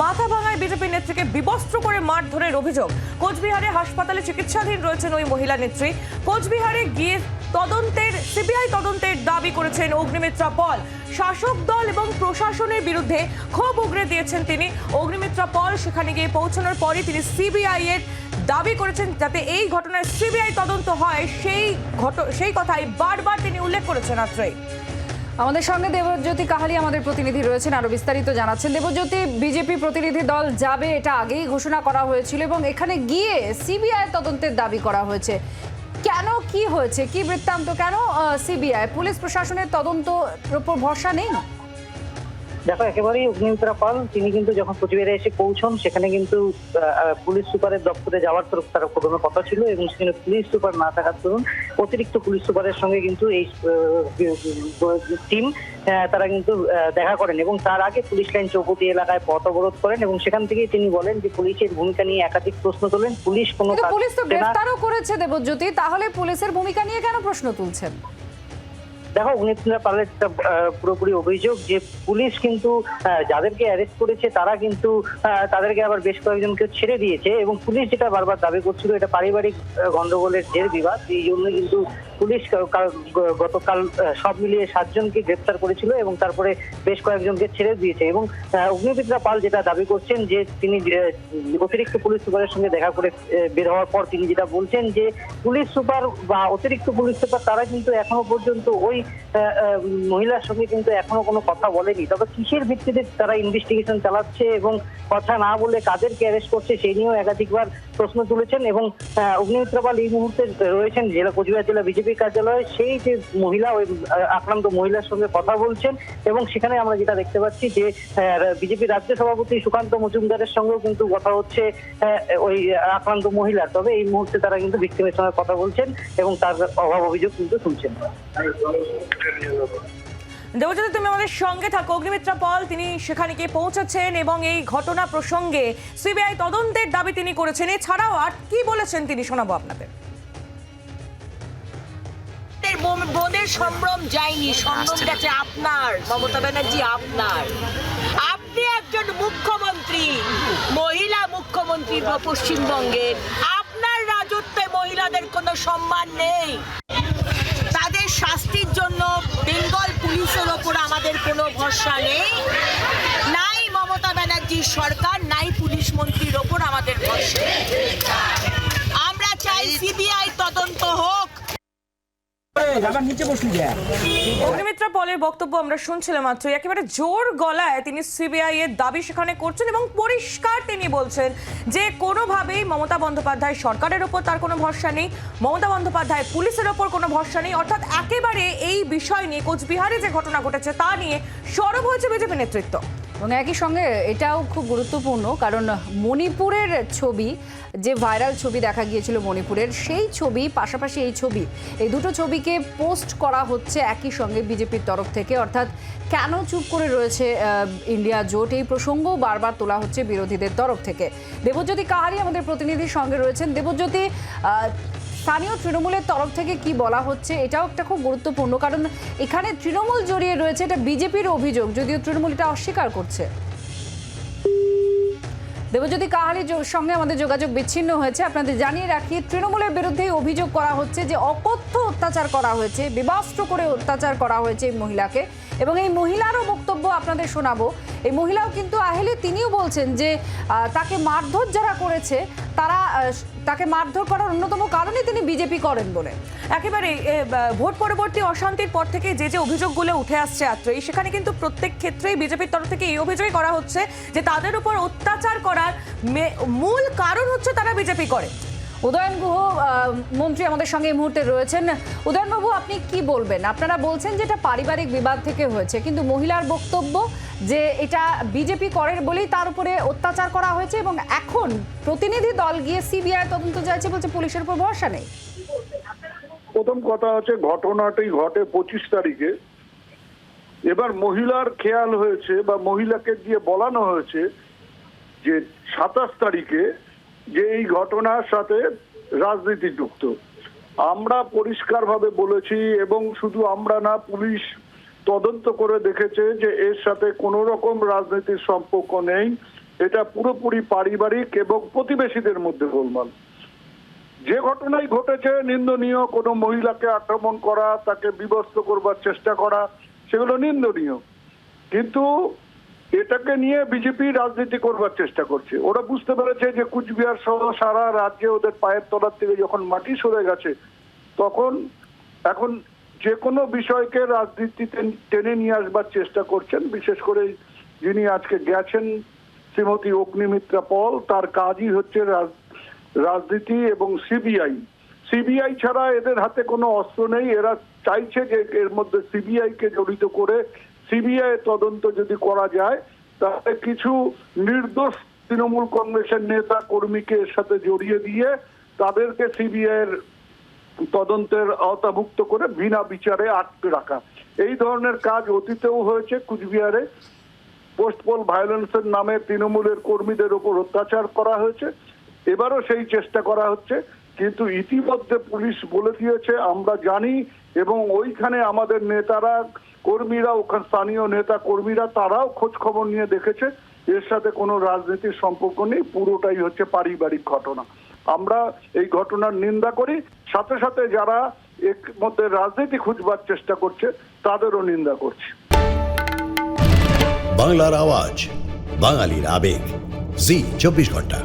মাথা ভাঙায় বিজেপি নেত্রীকে বিবস্ত্র করে মারধরের অভিযোগ। কোচবিহারে হাসপাতালে চিকিৎসাধীন রয়েছেন ওই মহিলা নেত্রী। কোচবিহারে গিয়ে তদন্তের, সিবিআই তদন্তের দাবি করেছেন অগ্নিমিত্রা পল। শাসক দল এবং প্রশাসনের বিরুদ্ধে ক্ষোভ উগরে দিয়েছেন তিনি। অগ্নিমিত্রা পল সেখানে গিয়ে পৌঁছানোর পরই তিনি সিবিআই এর দাবি করেছেন যাতে এই ঘটনায় সিবিআই তদন্ত হয়। সেই ঘট, সেই কথাই বারবার তিনি উল্লেখ করেছেন আত্রেই। আমাদের সঙ্গে দেবজ্যোতি কাহালি আমাদের প্রতিনিধি রয়েছেন, আরও বিস্তারিত জানাচ্ছেন। দেবজ্যোতি, বিজেপি প্রতিনিধি দল যাবে, এটা আগেই ঘোষণা করা হয়েছিল এবং এখানে গিয়ে সিবিআই তদন্তের দাবি করা হয়েছে। কেন, কি হয়েছে, কি বৃত্তান্ত, কেন সিবিআই? পুলিশ প্রশাসনের তদন্ত উপর ভরসা নেই? দেখো একেবারেই অগ্নিমিত্রা পাল। তিনি কিন্তু যখন কোচবিহারে এসে পৌঁছন সেখানে কিন্তু পুলিশ সুপারের দপ্তরে যাওয়ার তরফ তার প্রথমে কথা ছিল এবং সেখানে পুলিশ সুপার না থাকার দরুন অতিরিক্ত পুলিশ সুপারের সঙ্গে কিন্তু এই টিম তারা কিন্তু দেখা করেন এবং তার আগে পুলিশ লাইন চৌপতি এলাকায় পথ অবরোধ করেন এবং সেখান থেকেই তিনি বলেন যে পুলিশের ভূমিকা নিয়ে একাধিক প্রশ্ন তোলেন। পুলিশ কোনো পুলিশ তো গ্রেফতারও করেছে দেবজ্যোতি। তাহলে পুলিশের ভূমিকা নিয়ে কেন প্রশ্ন তুলছেন? দেখো অগ্নিমিত্রা পালের একটা পুরোপুরি অভিযোগ যে পুলিশ কিন্তু যাদেরকে অ্যারেস্ট করেছে, তারা কিন্তু তাদেরকে আবার বেশ কয়েকজনকে ছেড়ে দিয়েছে এবং পুলিশ যেটা বারবার দাবি করছিল, এটা পারিবারিক গন্ডগোলের জের বিবাদ এই জন্য কিন্তু পুলিশ কাল- গতকাল সব মিলিয়ে সাতজনকে গ্রেপ্তার করেছিল এবং তারপরে বেশ কয়েকজনকে ছেড়ে দিয়েছে এবং আহ, পাল যেটা দাবি করছেন যে তিনি অতিরিক্ত পুলিশ সুপারের সঙ্গে দেখা করে বের হওয়ার পর তিনি যেটা বলছেন যে পুলিশ সুপার বা অতিরিক্ত পুলিশ সুপার তারা কিন্তু এখনও পর্যন্ত ওই মহিলার সঙ্গে কিন্তু এখনও কোনো কথা বলেনি। তবে কিসের ভিত্তিতে তারা ইনভেস্টিগেশন চালাচ্ছে এবং কথা না বলে কাদেরকে অ্যারেস্ট করছে সেই নিয়েও একাধিকবার প্রশ্ন তুলেছেন এবং অগ্নিমিত্রা পাল এই মুহূর্তে রয়েছেন জেলা কোচবিহার জেলা বিজেপি কার্যালয়ে সেই যে মহিলা, ওই আক্রান্ত মহিলার সঙ্গে কথা বলছেন এবং সেখানে আমরা যেটা দেখতে পাচ্ছি যে বিজেপি রাজ্য সভাপতি সুকান্ত মজুমদারের সঙ্গেও কিন্তু কথা হচ্ছে ওই আক্রান্ত মহিলার তবে এই মুহূর্তে তারা কিন্তু ভিক্টিমের সঙ্গে কথা বলছেন এবং তার অভাব অভিযোগ কিন্তু শুনছেন দেবজ্যোতি, তুমি আমাদের সঙ্গে থাকো। অগ্নিমিত্রা পল, তিনি সেখানে গিয়ে পৌঁছেছেন এবং এই ঘটনা প্রসঙ্গে সিবিআই তদন্তের দাবি তিনি করেছেন। এছাড়াও আর কি বলেছেন তিনি শোনাবো আপনাদের? বোনের সম্ভ্রম যায়নি সম্ভ্রম গেছে আপনার মমতা ব্যানার্জি আপনার। আপনি একজন মুখ্যমন্ত্রী মহিলা মুখ্যমন্ত্রী পশ্চিমবঙ্গের আপনার রাজত্বে মহিলাদের কোনো সম্মান নেই। তাদের শাস্তির জন্য বেঙ্গল পুলিশের ওপর আমাদের কোনো ভরসা নেই। নাই মমতা ব্যানার্জির সরকার নাই পুলিশ মন্ত্রীর ওপর আমাদের ভরসা আমরা চাই সিবিআই তদন্ত হোক অগ্নিমিত্রা পলের বক্তব্য আমরা শুনছিলাম মাত্র একেবারে জোর গলায় তিনি সিবিআই এর দাবি সেখানে করছেন এবং পরিষ্কার তিনি বলছেন যে কোনোভাবেই মমতা বন্দ্যোপাধ্যায় সরকারের ওপর তার কোনো ভরসা নেই, মমতা বন্দ্যোপাধ্যায় পুলিশের ওপর কোনো ভরসা নেই। অর্থাৎ একেবারে এই বিষয় নিয়ে কোচবিহারে যে ঘটনা ঘটেছে তা নিয়ে সরব হয়েছে বিজেপি নেতৃত্ব। এবং একই সঙ্গে এটাও খুব গুরুত্বপূর্ণ, কারণ মণিপুরের ছবি, যে ভাইরাল ছবি দেখা গিয়েছিল মণিপুরের, সেই ছবি, পাশাপাশি এই ছবি, এই দুটো ছবিকে পোস্ট করা হচ্ছে একই সঙ্গে বিজেপির তরফ থেকে। অর্থাৎ কেন চুপ করে রয়েছে ইন্ডিয়া জোট? এই প্রসঙ্গও বারবার তোলা হচ্ছে বিরোধীদের তরফ থেকে। দেবজ্যোতি কাহারি আমাদের প্রতিনিধির সঙ্গে রয়েছেন। দেবজ্যোতি স্থানীয় তৃণমূলের তরফ থেকে কি বলা হচ্ছে এটাও একটা খুব গুরুত্বপূর্ণ, কারণ এখানে তৃণমূল জড়িয়ে রয়েছে এটা বিজেপির অভিযোগ, যদিও তৃণমূল এটা অস্বীকার করছে। দেবজ্যোতি কাহালির সঙ্গে আমাদের যোগাযোগ বিচ্ছিন্ন হয়েছে। আপনাদের জানিয়ে রাখি, তৃণমূলের বিরুদ্ধে অভিযোগ করা হচ্ছে যে অকথ্য অত্যাচার করা হয়েছে বিবাস্ত্র করে অত্যাচার করা হয়েছে এই মহিলাকে এবং এই মহিলারও বক্তব্য আপনাদের শোনাবো। এই মহিলাও কিন্তু আহেলে তিনিও বলছেন যে তাকে মারধর যারা করেছে, তারা তাকে মারধর করার অন্যতম কারণে তিনি বিজেপি করেন বলে। একেবারে ভোট পরবর্তী অশান্তির পর থেকে যে যে অভিযোগগুলো উঠে আসছে আত্রেই সেখানে কিন্তু প্রত্যেক ক্ষেত্রেই বিজেপির তরফ থেকে এই অভিযোগই করা হচ্ছে যে তাদের উপর অত্যাচার করার মূল কারণ হচ্ছে তারা বিজেপি করে। উদয়ন গুহ মন্ত্রী আমাদের সঙ্গে এই মুহূর্তে রয়েছেন। উদয়নবাবু, আপনি কি বলবেন? আপনারা বলছেন যে এটা পারিবারিক বিবাদ থেকে হয়েছে, কিন্তু মহিলার বক্তব্য যে এটা বিজেপি করেন বলেই তার উপরে অত্যাচার করা হয়েছে এবং এখন প্রতিনিধি দল গিয়ে সিবিআই তদন্ত চাইছে বলছে পুলিশের উপর ভরসা নেই। প্রথম কথা হচ্ছে ঘটনাটি ঘটে পঁচিশ তারিখে। এবার মহিলার খেয়াল হয়েছে বা মহিলাকে দিয়ে বলানো হয়েছে যে সাতাশ তারিখে যে এই ঘটনার সাথে রাজনীতি যুক্ত। আমরা পরিষ্কারভাবে বলেছি এবং শুধু আমরা না, পুলিশ তদন্ত করে দেখেছে যে এর সাথে কোনো রকম রাজনীতির সম্পর্ক নেই। এটা পুরোপুরি পারিবারিক এবং প্রতিবেশীদের মধ্যে গোলমাল। যে ঘটনাই ঘটেছে, নিন্দনীয় কোনো মহিলাকে আক্রমণ করা, তাকে বিবস্ত্র করবার চেষ্টা করা, সেগুলো নিন্দনীয়। কিন্তু এটাকে নিয়ে বিজেপি রাজনীতি করবার চেষ্টা করছে। ওরা বুঝতে পেরেছে যে কুচবিহার সহ সারা রাজ্যে ওদের পায়ের তলার থেকে যখন মাটি সরে গেছে, তখন এখন যে কোনো বিষয়কে রাজনীতিতে টেনে নিয়ে আসবার চেষ্টা করছেন। বিশেষ করে যিনি আজকে গেছেন, শ্রীমতী অগ্নিমিত্রা পল, তার কাজই হচ্ছে রাজ- রাজনীতি এবং সিবিআই সিবিআই ছাড়া এদের হাতে কোনো অস্ত্র নেই। এরা চাইছে যে এর মধ্যে সিবিআই কে জড়িত করে সিবিআই তদন্ত যদি করা যায়, তাহলে কিছু নির্দোষ তৃণমূল কংগ্রেসের নেতা কর্মীকে এর সাথে জড়িয়ে দিয়ে তাদেরকে সিবিআই এর তদন্তের আওতাভুক্ত করে বিনা বিচারে আটকে রাখা। এই ধরনের কাজ অতীতেও হয়েছে কুচবিহারে। পোস্টপোল ভায়োলেন্সের নামে তৃণমূলের কর্মীদের উপর অত্যাচার করা হয়েছে। এবারও সেই চেষ্টা করা হচ্ছে। কিন্তু ইতিমধ্যে পুলিশ বলে দিয়েছে, আমরা জানি এবং ওইখানে আমাদের নেতারা কর্মীরা ওখানে স্থানীয় নেতা কর্মীরা, তারাও খোঁজ খবর নিয়ে দেখেছে, এর সাথে কোনো রাজনীতির সম্পর্ক নেই, পুরোটাই হচ্ছে পারিবারিক ঘটনা। আমরা এই ঘটনার নিন্দা করি, সাথে সাথে যারা এর মধ্যে রাজনীতি খুঁজবার চেষ্টা করছে, তাদেরও নিন্দা করছি। বাংলার আওয়াজ, বাঙালির আবেগ, জি, চব্বিশ ঘণ্টা।